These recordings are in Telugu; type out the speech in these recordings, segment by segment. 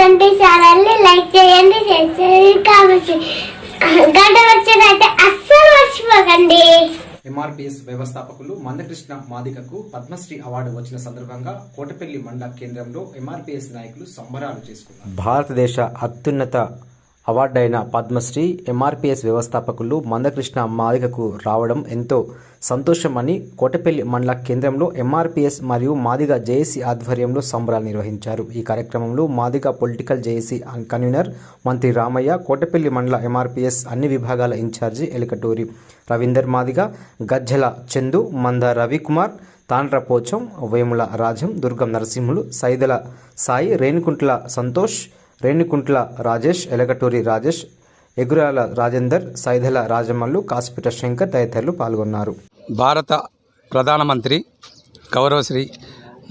ట్వంటీ ఛానల్ని లైక్ చేయండి షేర్ చేయండి చేయండి. గంట వచ్చినట్టే అస్సలు మర్చిపోకండి. ఎంఆర్పిఎస్ వ్యవస్థాపకులు మందకృష్ణ మాదికకు పద్మశ్రీ అవార్డు వచ్చిన సందర్భంగా కోటపల్లి మండల కేంద్రంలో ఎంఆర్పిఎస్ నాయకులు సంబరాలు చేసుకున్నారు. భారతదేశ అత్యున్నత అవార్డైన పద్మశ్రీ ఎంఆర్పిఎస్ వ్యవస్థాపకులు మందకృష్ణ మాదిగకు రావడం ఎంతో సంతోషమని కోటపల్లి మండల కేంద్రంలో ఎంఆర్పిఎస్ మరియు మాదిగ జేఏసీ ఆధ్వర్యంలో సంబరాలు నిర్వహించారు. ఈ కార్యక్రమంలో మాదిగ పొలిటికల్ జేఏసీ కన్వీనర్ మంత్రి రామయ్య కోటపల్లి మండల ఎంఆర్పిఎస్ అన్ని విభాగాల ఇన్ఛార్జి ఎలికటూరి రవీందర్ మాదిగ గజ్జల చందు మంద రవికుమార్ తాండ్ర పోచం వేముల రాజం దుర్గం నరసింహులు సైదల సాయి రేణుకుంట్ల సంతోష్ రేణికుంట్ల రాజేష్ ఎలగటూరి రాజేష్ ఎగురాల రాజేందర్ సైదల రాజమల్లు కాసిపిట శంకర్ తదితరులు పాల్గొన్నారు. భారత ప్రధానమంత్రి గౌరవశ్రీ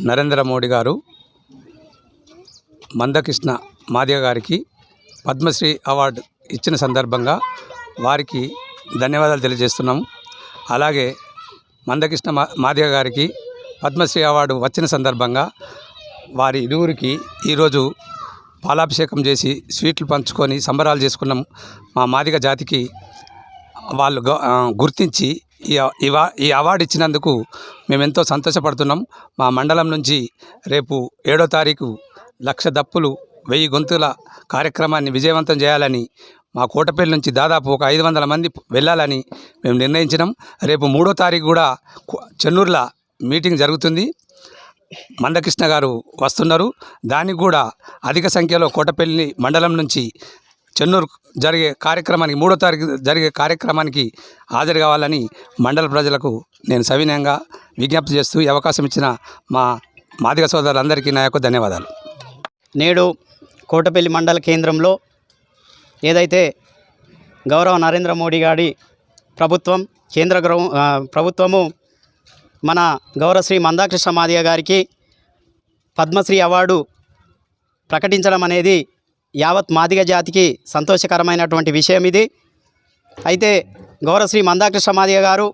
నరేంద్ర మోడీ గారు మందకృష్ణ మాదిగ గారికి పద్మశ్రీ అవార్డు ఇచ్చిన సందర్భంగా వారికి ధన్యవాదాలు తెలియజేస్తున్నాము. అలాగే మందకృష్ణ మా మాదిగ గారికి పద్మశ్రీ అవార్డు వచ్చిన సందర్భంగా వారి ఇరువురికి ఈరోజు పాలాభిషేకం చేసి స్వీట్లు పంచుకొని సంబరాలు చేసుకున్నాం మా మాదిగ జాతికి వాళ్ళు గుర్తించి ఈ ఇవా ఈ అవార్డు ఇచ్చినందుకు మేమెంతో సంతోషపడుతున్నాం. మా మండలం నుంచి రేపు ఏడో తారీఖు లక్ష దప్పులు వెయ్యి గొంతుల కార్యక్రమాన్ని విజయవంతం చేయాలని మా కోటపల్లి నుంచి దాదాపు ఒక ఐదు వందల మంది వెళ్ళాలని మేము నిర్ణయించినాం. రేపు మూడో తారీఖు కూడా చెన్నూరులో మీటింగ్ జరుగుతుంది. మండకృష్ణ గారు వస్తున్నారు. దానికి కూడా అధిక సంఖ్యలో కోటపల్లి మండలం నుంచి చెన్నూరు జరిగే కార్యక్రమానికి మూడో తారీఖు జరిగే కార్యక్రమానికి హాజరు కావాలని మండల ప్రజలకు నేను సవినయంగా విజ్ఞప్తి చేస్తూ ఈ అవకాశం ఇచ్చిన మా మాదిగ సోదరులందరికీ నా యొక్క ధన్యవాదాలు. నేడు కోటపల్లి మండల కేంద్రంలో ఏదైతే గౌరవ నరేంద్ర మోడీ గారి ప్రభుత్వం కేంద్ర ప్రభుత్వము మన గౌరవశ్రీ మందాకృష్ణ మాదిగ గారికి పద్మశ్రీ అవార్డు ప్రకటించడం అనేది యావత్ మాదిగ జాతికి సంతోషకరమైనటువంటి విషయం ఇది. అయితే గౌరవశ్రీ మందాకృష్ణ మాదిగ గారు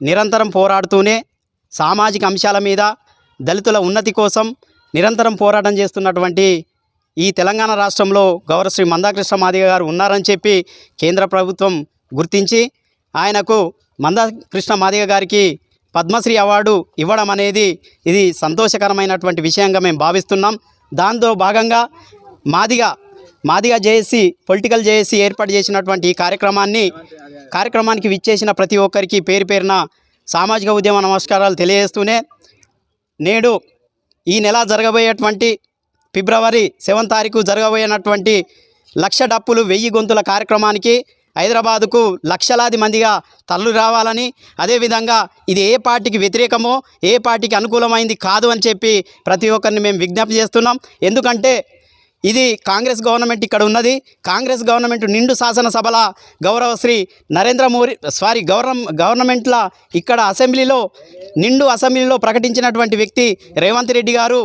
నిరంతరం పోరాడుతూనే సామాజిక అంశాల మీద దళితుల ఉన్నతి కోసం నిరంతరం పోరాటం చేస్తున్నటువంటి ఈ తెలంగాణ రాష్ట్రంలో గౌరవశ్రీ మందాకృష్ణ మాదిగ గారు ఉన్నారని చెప్పి కేంద్ర ప్రభుత్వం గుర్తించి ఆయనకు మందాకృష్ణ మాదిగ గారికి పద్మశ్రీ అవార్డు ఇవ్వడం అనేది ఇది సంతోషకరమైనటువంటి విషయంగా మేము భావిస్తున్నాం. దాంతో భాగంగా Madiga Madiga JAC political JAC ఏర్పాటు చేసినటువంటి ఈ కార్యక్రమాన్ని కార్యక్రమానికి విచ్చేసిన ప్రతి ఒక్కరికి పేరు పేరున సామాజిక ఉద్యమ నమస్కారాలు తెలియజేస్తూనే నేడు ఈ నెల జరగబోయేటువంటి ఫిబ్రవరి సెవెన్ తారీఖు జరగబోయేటటువంటి లక్ష డప్పులు వెయ్యి గొంతుల కార్యక్రమానికి హైదరాబాదుకు లక్షలాది మందిగా తరలి రావాలని అదేవిధంగా ఇది ఏ పార్టీకి వ్యతిరేకమో ఏ పార్టీకి అనుకూలమైంది కాదు అని చెప్పి ప్రతి ఒక్కరిని మేము విజ్ఞప్తి చేస్తున్నాం. ఎందుకంటే ఇది కాంగ్రెస్ గవర్నమెంట్ ఇక్కడ ఉన్నది. కాంగ్రెస్ గవర్నమెంట్ నిండు శాసనసభల గౌరవ శ్రీ నరేంద్ర మోడీ సారీ గవర్న గవర్నమెంట్ల ఇక్కడ అసెంబ్లీలో నిండు అసెంబ్లీలో ప్రకటించినటువంటి వ్యక్తి రేవంత్ రెడ్డి గారు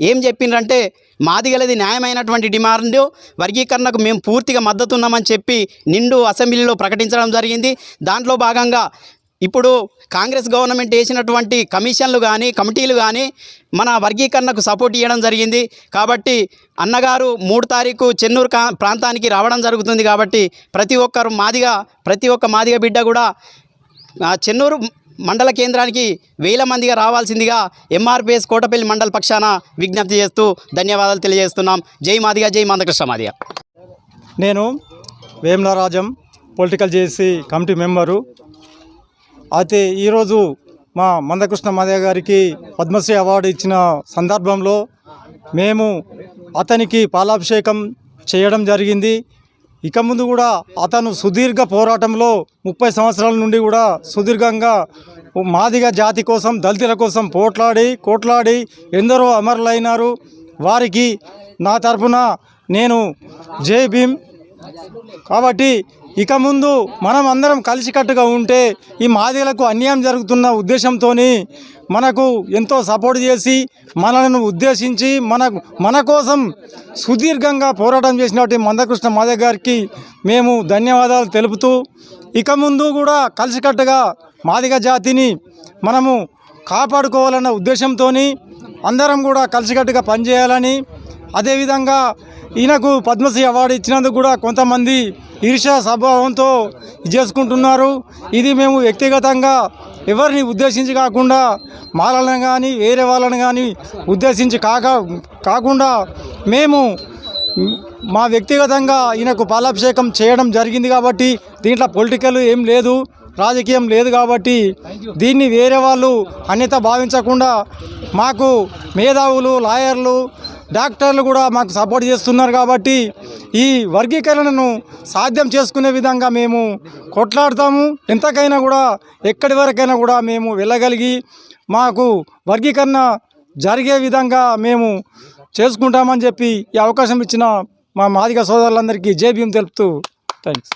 ఏం చెప్పిండ్రంటే మాదిగలది న్యాయమైనటువంటి డిమాండ్ వర్గీకరణకు మేము పూర్తిగా మద్దతు ఉన్నామని చెప్పి నిండు అసెంబ్లీలో ప్రకటించడం జరిగింది. దాంట్లో భాగంగా ఇప్పుడు కాంగ్రెస్ గవర్నమెంట్ వేసినటువంటి కమిషన్లు కానీ కమిటీలు కానీ మన వర్గీకరణకు సపోర్ట్ ఇవ్వడం జరిగింది. కాబట్టి అన్నగారు మూడు తారీఖు చెన్నూరు కా ప్రాంతానికి రావడం జరుగుతుంది కాబట్టి ప్రతి ఒక్కరు మాదిగా ప్రతి ఒక్క మాదిగ బిడ్డ కూడా చెన్నూరు మండల కేంద్రానికి వేల మందిగా రావాల్సిందిగా ఎంఆర్పిఎస్ కోటపల్లి మండల పక్షాన విజ్ఞప్తి చేస్తూ ధన్యవాదాలు తెలియజేస్తున్నాం. జై మాదిగా జై మందకృష్ణ మాదిగా. నేను Vemalarajam political JC committee member. అయితే ఈరోజు మా మందకృష్ణ మాదయ్య గారికి పద్మశ్రీ అవార్డు ఇచ్చిన సందర్భంలో మేము అతనికి పాలాభిషేకం చేయడం జరిగింది. ఇక ముందు కూడా అతను సుదీర్ఘ పోరాటంలో ముప్పై సంవత్సరాల నుండి కూడా సుదీర్ఘంగా మాదిగ జాతి కోసం దళితుల కోసం పోట్లాడి కోట్లాడి ఎందరో అమరులైనారు. వారికి నా తరపున నేను జై భీమ్. కాబట్టి ఇక ముందు మనం అందరం కలిసికట్టుగా ఉంటే ఈ మాదిగలకు అన్యాయం జరుగుతున్న ఉద్దేశంతో మనకు ఎంతో సపోర్ట్ చేసి మనలను ఉద్దేశించి మన మన కోసం సుదీర్ఘంగా పోరాటం చేసినటువంటి మందకృష్ణ మాదయ్య గారికి మేము ధన్యవాదాలు తెలుపుతూ ఇక ముందు కూడా కలిసికట్టుగా మాదిగ జాతిని మనము కాపాడుకోవాలన్న ఉద్దేశంతో అందరం కూడా కలిసికట్టుగా పనిచేయాలని అదేవిధంగా ఈయనకు పద్మశ్రీ అవార్డు ఇచ్చినందుకు కూడా కొంతమంది ఈర్షా స్వభావంతో ఇది చేసుకుంటున్నారు. ఇది మేము వ్యక్తిగతంగా ఎవరిని ఉద్దేశించి కాకుండా మాలను కానీ వేరే వాళ్ళని కానీ ఉద్దేశించి కాక కాకుండా మేము మా వ్యక్తిగతంగా ఈయనకు పాలాభిషేకం చేయడం జరిగింది కాబట్టి దీంట్లో పొలిటికల్ ఏం లేదు రాజకీయం లేదు కాబట్టి దీన్ని వేరే వాళ్ళు అన్యత భావించకుండా మాకు మేధావులు లాయర్లు డాక్టర్లు కూడా మాకు సపోర్ట్ చేస్తున్నారు కాబట్టి ఈ వర్గీకరణను సాధ్యం చేసుకునే విధంగా మేము కొట్లాడతాము. ఎంతకైనా కూడా ఎక్కడి వరకైనా కూడా మేము వెళ్ళగలిగి మాకు వర్గీకరణ జరిగే విధంగా మేము చేసుకుంటామని చెప్పి ఈ అవకాశం ఇచ్చిన మా మాదిగ సోదరులందరికీ జేబీఎం తెలుపుతూ థ్యాంక్స్